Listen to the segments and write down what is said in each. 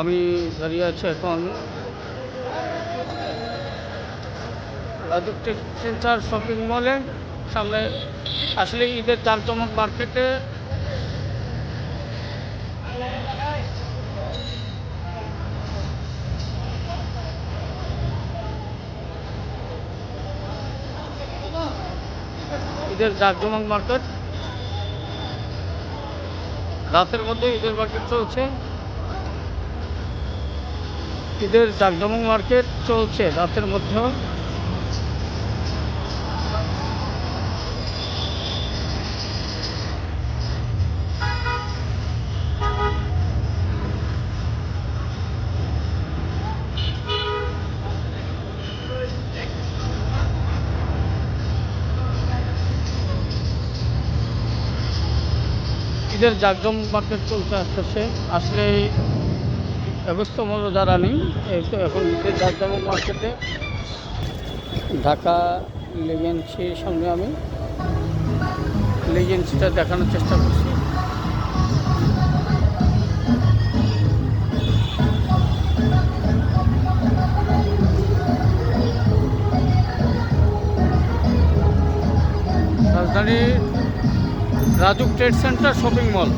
আমি দাঁড়িয়ে আছি এখন সেন্টার শপিং মলে। সামনে আসলে ঈদের জাঁকজমক মার্কেটে। ঈদের জাঁকজমক মার্কেট। রাতের মধ্যে ঈদের মার্কেট চলছে। ঈদের জাকজমক মার্কেট চলছে রাতের মধ্যেও ঈদের জাকজম মার্কেট চলতে আসতেছে। আসলে ব্যবস্থা মতো যারা নেই এই তো এখন জাকজমক মার্কেটে ঢাকা লেগেন্সির সামনে আমি লেগেন্সিটা দেখানোর চেষ্টা করছি। রাজধানীর Rajuk trade centre shopping mall.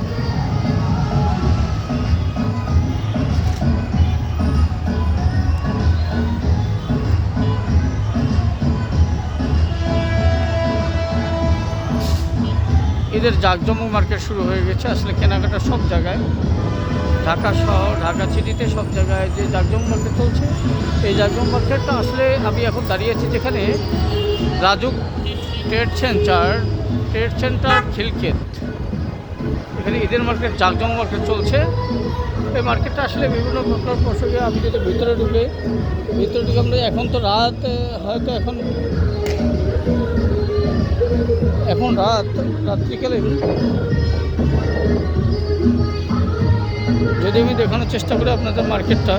ঈদের জাঁকজমক মার্কেট শুরু হয়ে গেছে আসলে কেনাকাটা সব জায়গায়। ঢাকা শহর, ঢাকা সিটিতে সব জায়গায় যে জাঁকজমক মার্কেট চলছে, এই জাঁকজমক মার্কেটটা আসলে আমি এখন দাঁড়িয়ে আছি যেখানে Rajuk trade centre trade centre Khilkhet এখানে ঈদের মার্কেট জাঁকজমক মার্কেট চলছে। এই মার্কেটটা আসলে বিভিন্ন প্রকার প্রসঙ্গে আমি যদি ভিতরে ঢুকে ভিতরে ঢুকে আমরা এখন তো রাত, হয়তো এখন এখন রাত রাত্রিকালে যদি আমি দেখানোর চেষ্টা করি আপনাদের মার্কেটটা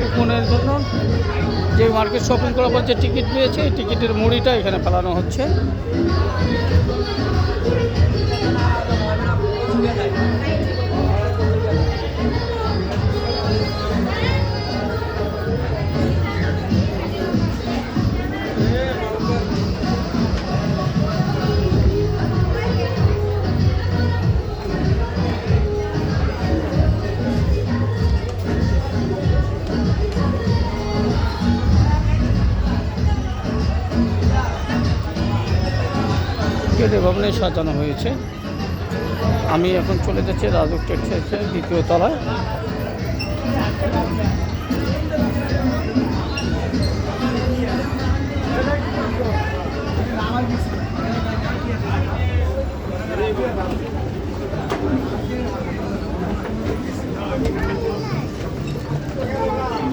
কুপনের জন্য। যে মার্কেট শপিং করার পর যে টিকিট পেয়েছে, এই টিকিটের মুড়িটা এখানে ফেলানো হচ্ছে। কেটে ভবনে সাজানো হয়েছে। আমি এখন চলে যাচ্ছি রাজুক টেক্সটাইলসের দ্বিতীয় তলায়।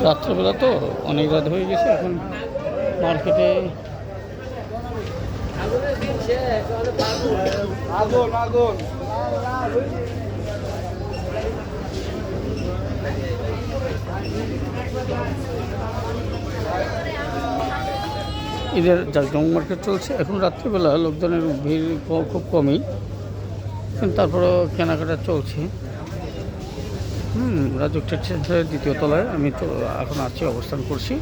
রাত্রেবেলা তো অনেক রাত হয়ে গেছে, এখন মার্কেটে আগুন আগুন ঈদের জাকজমক মার্কেট চলছে। এখন রাত্রিবেলা লোকজনের ভিড় খুব কমই, কিন্তু তারপরেও কেনাকাটা চলছে। হুম রাজুক ট্রেড সেন্টারের দ্বিতীয় তলায়। আমি তো এখন আছি অবস্থান করছি।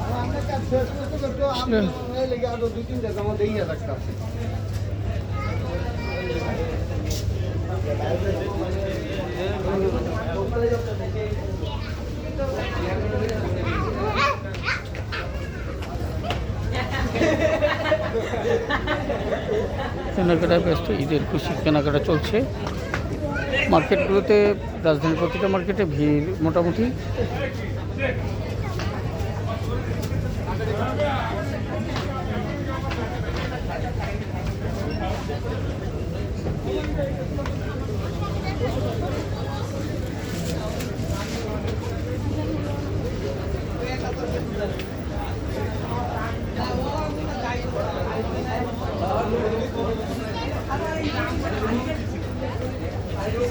কেনাকাটায় ব্যস্ত ঈদের খুশি কেনাকাটা চলছে। মার্কেটগুলোতে রাজধানীর প্রতিটা মার্কেটে ভিড় মোটামুটি।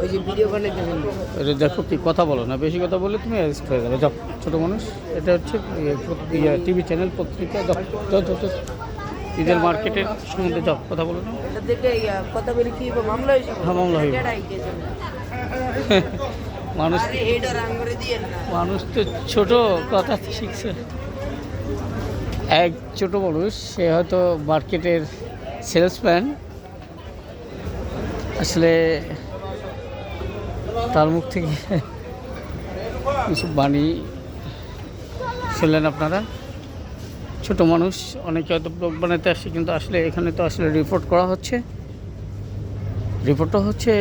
ওই যে ভিডিও এটা দেখো কি কথা বলো না বেশি কথা বললে তুমি অ্যারেস্ট হয়ে যাবে। যাও ছোটো মানুষ এটা হচ্ছে টিভি চ্যানেল পত্রিকা যাও যাও যাও যাও। ঈদের মার্কেটের সম্বন্ধে যাও কথা বলো না। কথা বলে কি মামলা হয়েছে হ্যাঁ, মামলা কেছে। মানুষ মানুষ তো ছোট কথা শিখছে। এক ছোট মানুষ সে হয়তো মার্কেটের সেলসম্যান আসলে তার মুখ থেকে কিছু বাণী শুনলেন আপনারা? ছোট মানুষ, অনেকে হয়তো ব্লগ বানাতে আসছে, কিন্তু আসলে এখানে তো আসলে রিপোর্ট করা হচ্ছে। রিপোর্টটা হচ্ছে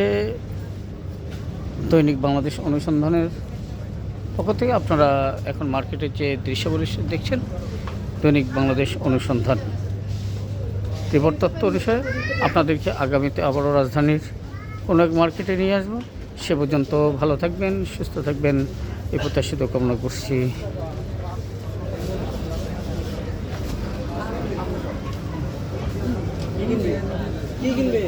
দৈনিক বাংলাদেশ অনুসন্ধানের পক্ষ থেকে। আপনারা এখন মার্কেটের যে দৃশ্যাবলী দেখছেন, দৈনিক বাংলাদেশ অনুসন্ধান। রিপোর্ট তত্ত্ব অনুসারে আপনাদেরকে আগামীতে আবারও রাজধানীর কোনো এক মার্কেটে নিয়ে আসব। সে পর্যন্ত ভালো থাকবেন সুস্থ থাকবেন। এই প্রত্যাশিত কামনা করছি। কি কিনবে?